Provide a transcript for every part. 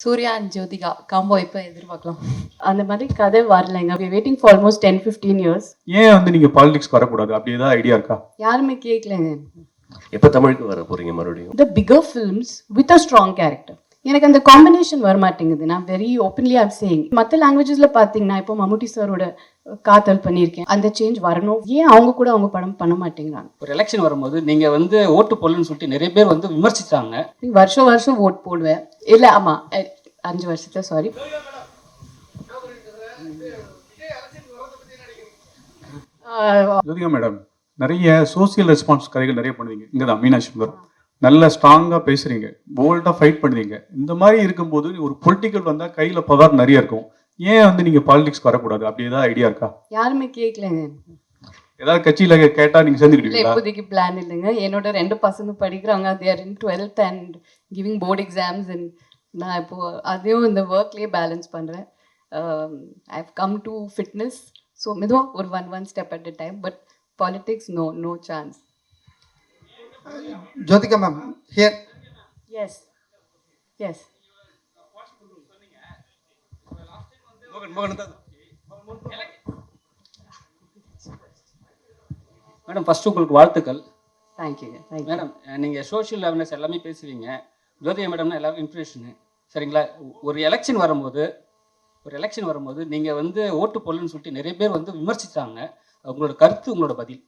Surya and Jyothika combo இப்போ எதிர்பார்க்கலாம். அந்த மாதிரி கதை வரலைங்க. We waiting for almost ten fifteen years ஏன் வந்து நீங்க பாலிடிக்ஸ் வரக்கூடாது? அப்படி ஏதாவது ஐடியா இருக்கா? யாருமே கேட்கலங்க எப்போ தமிழுக்கு வர போறீங்க மறுபடியும்? The bigger films with a strong character எனக்கு அந்த காம்பினேஷன் வர மாட்டேங்குது நான் வெரி ஓப்பன்லி ஆம் சேயிங் மற்ற லாங்குவேஜஸ்ல பார்த்தீங்கன்னா இப்போ மம்முட்டி சாரோட காத்தல் பண்ணியிருக்கேன். அந்த சேஞ்ச் வரணும். ஏன் அவங்க கூட அவங்க படம் பண்ண மாட்டேங்கிறாங்க? ஒரு எலெக்ஷன் வரும்போது நீங்க வந்து ஓட்டு போடலன்னு சொல்லிட்டு நிறைய பேர் வந்து விமர்சிச்சாங்க. நீ வருஷம் வருஷம் ஓட் போடுவேன். இல்ல ஆமா அஹ், அஞ்சு வருஷத்துல சாரி ஜோதிகா மேடம் நிறைய சோசியல் ரெஸ்பான்ஸ் கதைகள் நிறைய பண்ணுவீங்க. இங்கே தான் மீனாட்சி நல்ல ஸ்ட்ராங்காக பேசுறீங்க. போல்டாக ஃபைட் பண்ணுவீங்க இந்த மாதிரி இருக்கும்போது ஒரு பொலிட்டிக்கல் வந்தால் கையில் பவர் நிறைய இருக்கும். ஏன் வந்து நீங்கள் பாலிடிக்ஸ் வரக்கூடாது? அப்படி ஏதாவது ஐடியா இருக்கா? யாருமே கேட்கலங்க ஏதாவது கட்சியில் கேட்டால் நீங்கள் சேர்ந்துக்கிட்டீங்களா இப்போதைக்கு பிளான் இல்லைங்க. என்னோட ரெண்டு பசங்க படிக்கிறாங்க. They're in twelfth and giving board exams and நான் இப்போ அதையும் இந்த ஒர்க்லேயே பேலன்ஸ் பண்ணுறேன் I have come to fitness so மெதுவாக ஒரு one one step at a time but politics no no chance Jyotika ma'am, here. Yes yes madam first உங்களுக்கு வாழ்த்துக்கள். தேங்க்யூங்க தேங்க்யூ மேடம் நீங்க சோஷியல் அவேர்னஸ் எல்லாமே பேசுவீங்க. ஜோதிகா மேடம்னா எல்லாரும் இன்ஸ்பிரேஷனு சரிங்களா? ஒரு எலெக்ஷன் வரும்போது ஒரு எலெக்ஷன் வரும்போது நீங்க வந்து ஓட்டு போடலன்னு சொல்லிட்டு நிறைய பேர் வந்து விமர்சிச்சாங்க. உங்களோட கருத்து உங்களோட பதில்.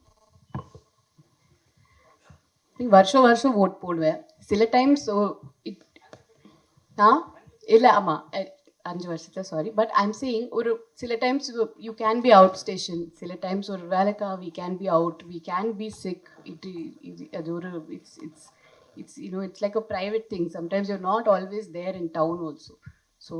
வருஷம் வருஷம் ஓட் போடுவேன். சில டைம்ஸ் ஆ? இல்லை ஆமாம் அஞ்சு வருஷத்தில் சாரி பட் ஐம் சேயிங் ஒரு சில times you can be out station சில டைம்ஸ் ஒரு வேலைக்கா we can be out we can be sick it அது ஒரு it's it's it's you know it's like a private thing sometimes you're not always there in town also so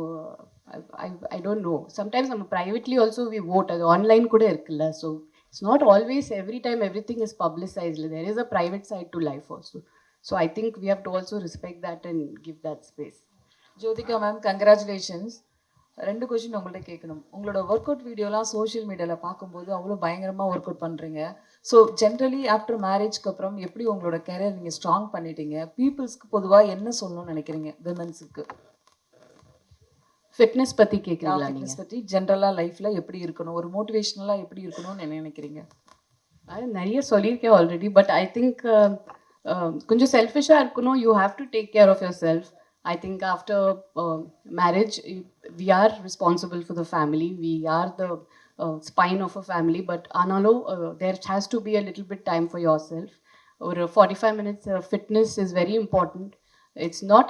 I I don't know sometimes நம்ம privately also we vote அது online கூட இருக்குல்ல so it's not always every time everything is publicized. There is a private side to life also. So i think we have to also respect that and give that space. Jyothika ma'am congratulations ரெண்டு question உங்கள்கிட்ட கேட்கணும். உங்களோட work out வீடியோலாம் social மீடியாவில் பார்க்கும்போது அவ்வளோ பயங்கரமாக work out பண்ணுறீங்க ஸோ ஜென்ரலி ஆஃப்டர் மேரேஜ்க்கு அப்புறம் எப்படி உங்களோட கேரியர் நீங்கள் ஸ்ட்ராங் பண்ணிட்டீங்க? பீப்புள்ஸ்க்கு பொதுவாக என்ன சொல்லணும்னு நினைக்கிறீங்க? விமன்ஸுக்கு fitness பத்தி கேக்குறீங்களா நீங்க? ஃபிட்னஸ் பற்றி ஜென்ரலாக லைஃப்பில் எப்படி இருக்கணும்? ஒரு மோட்டிவேஷ்னலாக எப்படி இருக்கணும்னு என்ன நினைக்கிறீங்க? அது நிறைய சொல்லியிருக்கேன் ஆல்ரெடி பட் ஐ திங்க் கொஞ்சம் செல்ஃபிஷாக இருக்கணும். You have to take care of yourself I think after marriage we are responsible for the family we are the spine of a family but ஆனாலும் there has to be a little bit time for yourself ஒரு forty five minutes fitness is very important it's not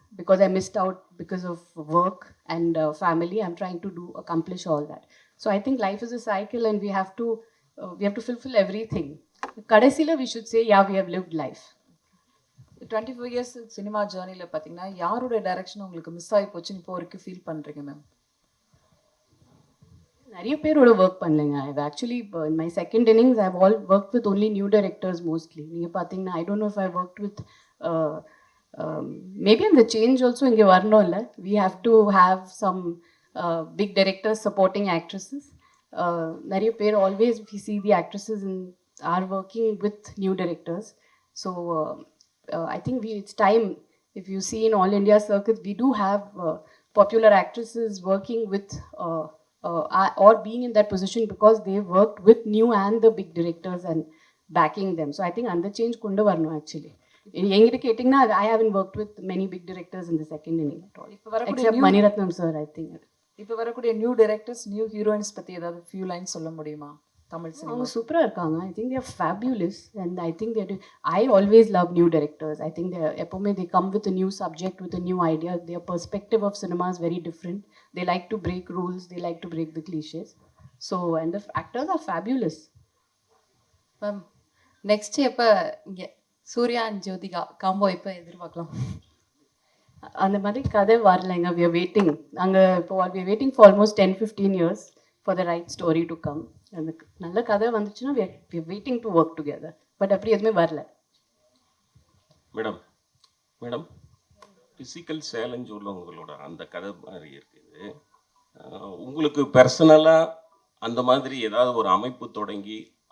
because I missed out because of work and uh, family. I'm trying to do accomplish all that. So I think life is a cycle, and we have to uh, we have to fulfill everything. Kadasila, we should say, yeah, we have lived life. Twenty four years cinema ஜேர்னியில் பார்த்தீங்கன்னா யாரோட direction உங்களுக்கு miss ஆகி போச்சுன்னு இப்போ வரைக்கும் feel பண்ணுறீங்க ma'am நிறைய பேரோட work பண்ணலைங்க I've actually in my second innings I've all work with only new directors mostly நீங்கள் பார்த்தீங்கன்னா I don't know if I work with maybe அந்த சேஞ்ச் ஆல்சோ இங்கே வரணும் இல்லை we have to have some big directors supporting actresses நிறைய பேர் always we see the actresses in are working with new directors so I think we it's time if you see in all India circuits, we do have uh, popular actresses working with uh, uh, are- or being in that position because they worked with new and the big directors and backing them. So I think under change kundu varno actually. எங்கிட்ட கேட்டிங்கன்னா I have work with many big directors இந்த second inning இப்போ வரக்கூடிய Mani Ratnam sir I think இப்போ வரக்கூடிய new directors new heroines பற்றி ஏதாவது few lines சொல்ல முடியுமா? தமிழ் சினிமா அவங்க சூப்பராக இருக்காங்க. I think they're fabulous and I think they're I always love new directors. I think எப்போவுமே they come with new subject with new idea their perspective of cinema is very different they like to break rules they like to break the clichés so and the actors are fabulous ma'am next எப்போ இங்கே Surya and Jyothika combo இப்போ எதிர்பார்க்கலாம். அந்த மாதிரி கதை வரலைங்க we are waiting நாங்கள் இப்போ we are waiting for almost ten fifteen years for the right story to come அந்த நல்ல கதை வந்துச்சுன்னா we are waiting to work together but அப்படி எதுவுமே வரல. மேடம் மேடம் ஃபிசிக்கல் சேலஞ்ச் உள்ளவங்களோட அந்த கதை மாதிரி இருக்குது. உங்களுக்கு பர்சனலாக அந்த மாதிரி ஏதாவது ஒரு அமைப்பு தொடங்கி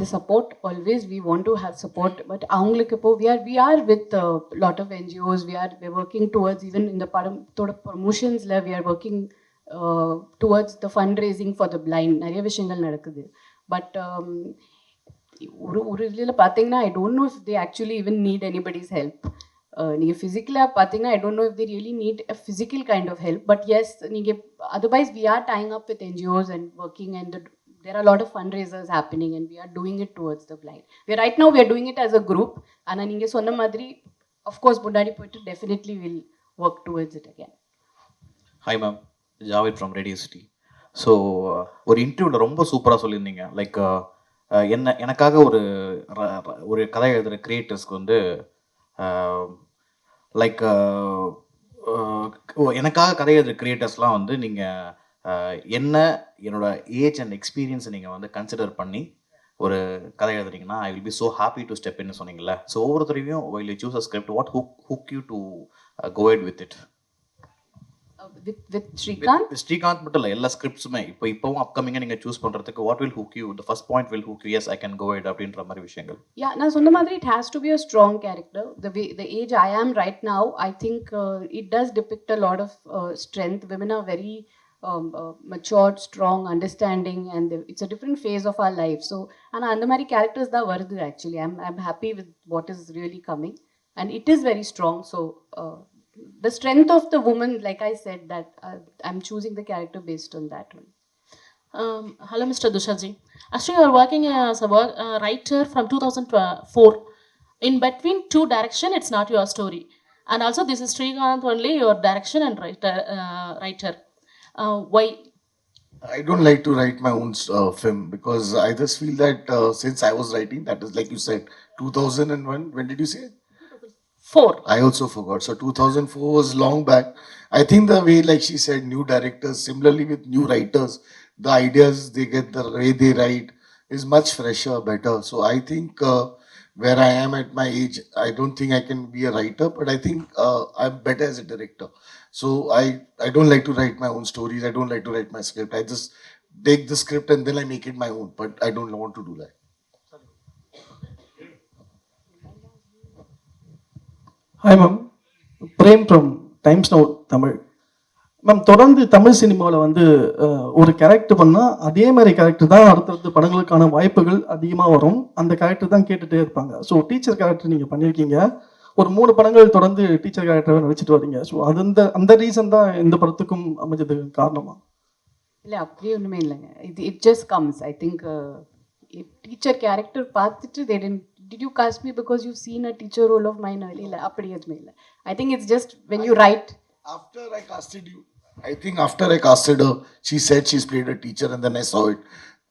the support always we want to have support but அவங்களுக்கு இப்போ we are we are with lot of NGOs we are we working towards even இந்த படத்தோட ப்ரொமோஷன்ஸில் we are working towards the fund raising for the blind நிறைய விஷயங்கள் நடக்குது but ஒரு ஒரு இதில் பார்த்தீங்கன்னா I don't know if they actually even need anybody's help நீங்கள் ஃபிசிக்கலாக பார்த்தீங்கன்னா I don't know if they really need a physical kind of help but yes நீங்கள் otherwise we are tying up with NGOs and working and there are a lot of fundraisers happening and we are doing it towards the blind. We are, right now we are doing it as a group and நீங்க சொன்ன மாதிரி of course முன்னாடி போயிட்டு definitely will work towards it again. Hi ma'am Javed from Radio City so ஒரு இன்டர்வியூவில் ரொம்ப சூப்பராக சொல்லியிருந்தீங்க லைக் என்ன எனக்காக ஒரு ஒரு கதை எழுதுகிற கிரியேட்டர்ஸ்க்கு வந்து லைக் எனக்காக கதை எழுதுகிற கிரியேட்டர்ஸ்லாம் வந்து நீங்கள் என்ன என்னோட ஏஜ் அண்ட் எக்ஸ்பீரியன்ஸை நீங்கள் வந்து கன்சிடர் பண்ணி ஒரு கதை எழுதுறீங்கன்னா I will be so happy to step இன்னு சொன்னீங்கல்ல. ஸோ ஒவ்வொருத்தரையும் while you choose a script what hook hook you to go ahead with it with, with Srikanth, Srikanth மட்டும் இல்லை எல்லா ஸ்கிரிப்ட்ஸுமே இப்போ இப்போவும் அப்கமிங்காக நீங்கள் சூஸ் பண்ணுறதுக்கு what will hook you the first point will hook you yes I can go it அப்படின்ற மாதிரி விஷயங்கள். Yeah, நான் சொன்ன மாதிரி to be a strong character. The way, the age I am right now, I think uh, it does depict a lot of uh, strength. Women are very um, uh, matured, strong, understanding, and it's a different phase of our life. So, and Andamari characters are vardu actually. I'm, I'm happy with what is really coming, and it is very strong. So, uh, the strength of the woman, like I said, that uh, I'm choosing the character based on that one. Um, hello, Mr. Dushaji. Actually, you are working as a work, uh, writer from 2004. In between two direction, it's not your story. And also, this is Srikanth only, your direction and writer. Uh, writer. Uh, why? I don't like to write my own uh, film because I just feel that uh, since I was writing, that is like you said, 2001. When did you say? Four. I also forgot. So 2004 was long back. I think the way, like she said, new directors, similarly with new writers, the ideas they get, the way they write is much fresher, better. So I think uh, where I am at my age, I don't think I can be a writer, but I think uh, I'm better as a director. So I, I don't like to write my own stories. I don't like to write my script. I just take the script and then I make it my own, but I don't want to do that. Hi ma'am Prem from Times Now Tamil ma'am தொடர்ந்து தமிழ் சினிமாவில் வந்து ஒரு character பண்ணால் அதே மாதிரி character தான் அடுத்தடுத்த படங்களுக்கான வாய்ப்புகள் அதிகமாக வரும் அந்த கேரக்டர் தான் கேட்டுகிட்டே இருப்பாங்க ஸோ டீச்சர் கேரக்டர் நீங்கள் பண்ணியிருக்கீங்க ஒரு மூணு படங்கள் தொடர்ந்து டீச்சர் கேரக்டரை நடிச்சிட்டு வரீங்க ஸோ அது அந்த அந்த ரீசன் தான் இந்த படத்துக்கும் அமைஞ்சதுக்கு காரணமா? இல்லை அப்படி ஒன்றுமே இல்லைங்க. இது it just comes I think teacher character பார்த்துட்டு they tend did you cast me because you seen a teacher role of mine இல்லை அப்படி எதுவுமே இல்லை. I think it's just when you write After I casted you, I think after I casted her, she said she's played a teacher, and then I saw it.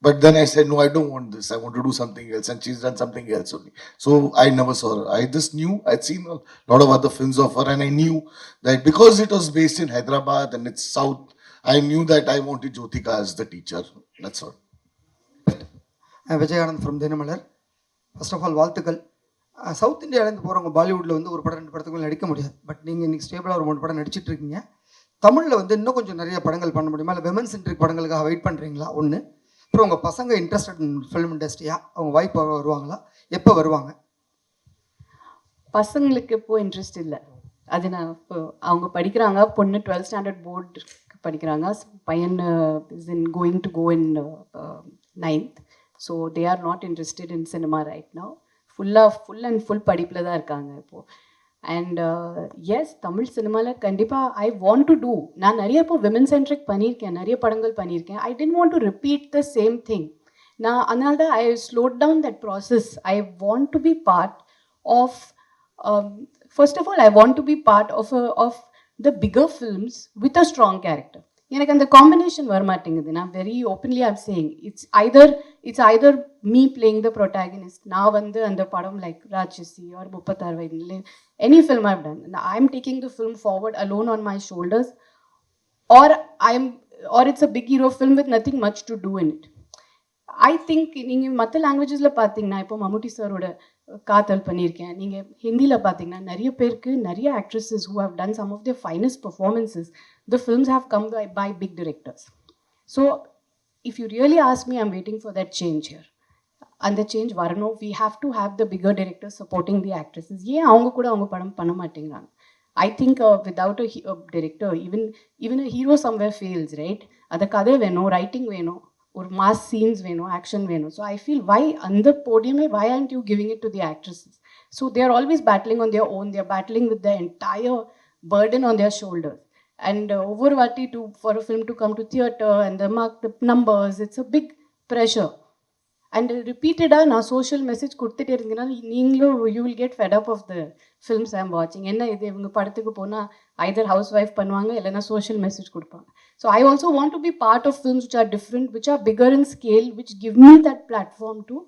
But then I said, no, I don't want this. I want to do something else, and she's done something else only. So I never saw her. I just knew I'd seen a lot of other films of her, and I knew that because it was based in Hyderabad and it's South, I knew that I wanted Jyotika as the teacher. That's all. Ah Vijayakanand from Dinamalar first of all வாழ்த்துக்கள் ah south இந்தியாவிலேருந்து போகிறவங்க பாலிவுட்டில் வந்து ஒரு படம் ரெண்டு படத்துக்கு மேல நடிக்க முடியாது பட் நீங்கள் இன்னைக்கு ஸ்டேபிளாக ஒரு மூணு படம் நடிச்சிட்டு இருக்கீங்க தமிழில் வந்து இன்னும் கொஞ்சம் நிறைய படங்கள் பண்ண முடியுமா இல்லை விமன் சென்ட்ரிக் படங்களுக்காக வெயிட் பண்ணுறீங்களா ஒன்று அப்புறம் உங்கள் பசங்க இன்ட்ரெஸ்டட் இன் ஃபிலிம் இண்டஸ்ட்ரியா அவங்க வாய்ப்பு வருவாங்களா? எப்போ வருவாங்க? பசங்களுக்கு இப்போ இன்ட்ரெஸ்ட் இல்லை. அது நான் இப்போ அவங்க படிக்கிறாங்க. பொண்ணு டுவெல்த் ஸ்டாண்டர்ட் போர்டு படிக்கிறாங்க. பையன் is in going to go in ninth so they are not interested in cinema right now ஃபுல்லாக ஃபுல் அண்ட் ஃபுல் படிப்பில் தான் இருக்காங்க இப்போது அண்ட் எஸ் தமிழ் சினிமாவில் கண்டிப்பாக ஐ வாண்ட் டு டூ நான் நிறைய இப்போ விமன் சென்ட்ரிக் பண்ணியிருக்கேன் நிறைய படங்கள் பண்ணியிருக்கேன் I tend want to repeat the same thing நான் அதனால தான் I slowed down that process I want to be part of first of all I want to be part of of the bigger films with a strong character எனக்கு அந்த combination வர மாட்டேங்குது நான் very openly I'm saying it's either it's either me playing the protagonist நான் வந்து அந்த படம் like Raatchasi or முப்பத்தாறு வயதில் any film I done I am taking the film forward alone on my shoulders or I am or it's a big hero film with nothing much to do in it I think நீங்கள் மற்ற லாங்குவேஜஸில் பார்த்தீங்கன்னா இப்போ மம்முட்டி சாரோட காத்தல் பண்ணியிருக்கேன். நீங்கள் ஹிந்தியில் பார்த்தீங்கன்னா நிறைய பேருக்கு நிறைய actresses who have done some of the finest performances the films have come by by big directors so if you really ask me I'm waiting for that change here அந்த சேஞ்ச் வரணும் we have to have the bigger director supporting the actresses ஏன் அவங்க கூட அவங்க படம் பண்ண மாட்டேங்கிறாங்க. I think without a director even even a hero somewhere fails right அந்த கதை வேணும் ரைட்டிங் வேணும் ஒரு மாஸ் சீன்ஸ் வேணும் ஆக்ஷன் வேணும். ஸோ ஐ ஃபீல் வை அந்த போடியமே why and you giving it to the actresses so they are always battling on their own there battling with the entire burden on their shoulders and ஒவ்வொரு வாட்டி to for film to come to theatre and mark numbers it's a big pressure and ரிப்பீட்டடாக நான் social message கொடுத்துட்டே இருந்தீங்கன்னா நீங்களும் you will get fed up of the films I'm வாட்சிங் என்ன இது இவங்க படத்துக்கு போனால் ஐதர் ஹவுஸ் ஒய்ஃப் பண்ணுவாங்க இல்லைன்னா சோஷியல் மெசேஜ் கொடுப்பாங்க. So I also want to be part of films which are different which are bigger in scale which give me that platform to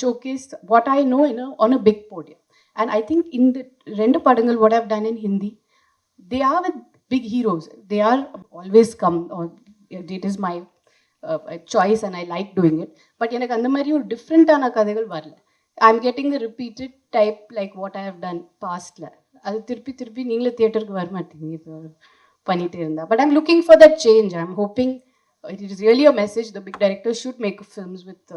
showcase what I know in on a big podium and I think இந்த ரெண்டு படங்கள் what have done in Hindi they are with big heroes. They are always come, or it is my uh, choice and I like doing it. But எனக்கு அந்த மாதிரி ஒரு டிஃப்ரெண்ட்டான கதைகள் வரல. I am getting the repeated type like what I have done பாஸ்டில் அது திருப்பி திருப்பி நீங்களே தியேட்டருக்கு வர மாட்டீங்க. இப்போ பண்ணிகிட்டே இருந்தா. But I'm looking for that change I am hoping it is really a message the big director should make films with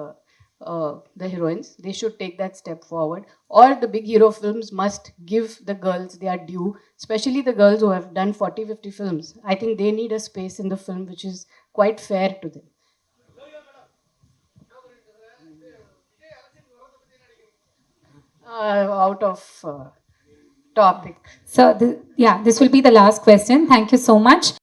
uh, the heroines. They should take that step forward. Or the big hero films must give the girls their due, especially the girls who have done 40, 50 films. I think they need a space in the film which is quite fair to them. Uh, out of uh, topic. So, th- yeah, this will be the last question. Thank you so much.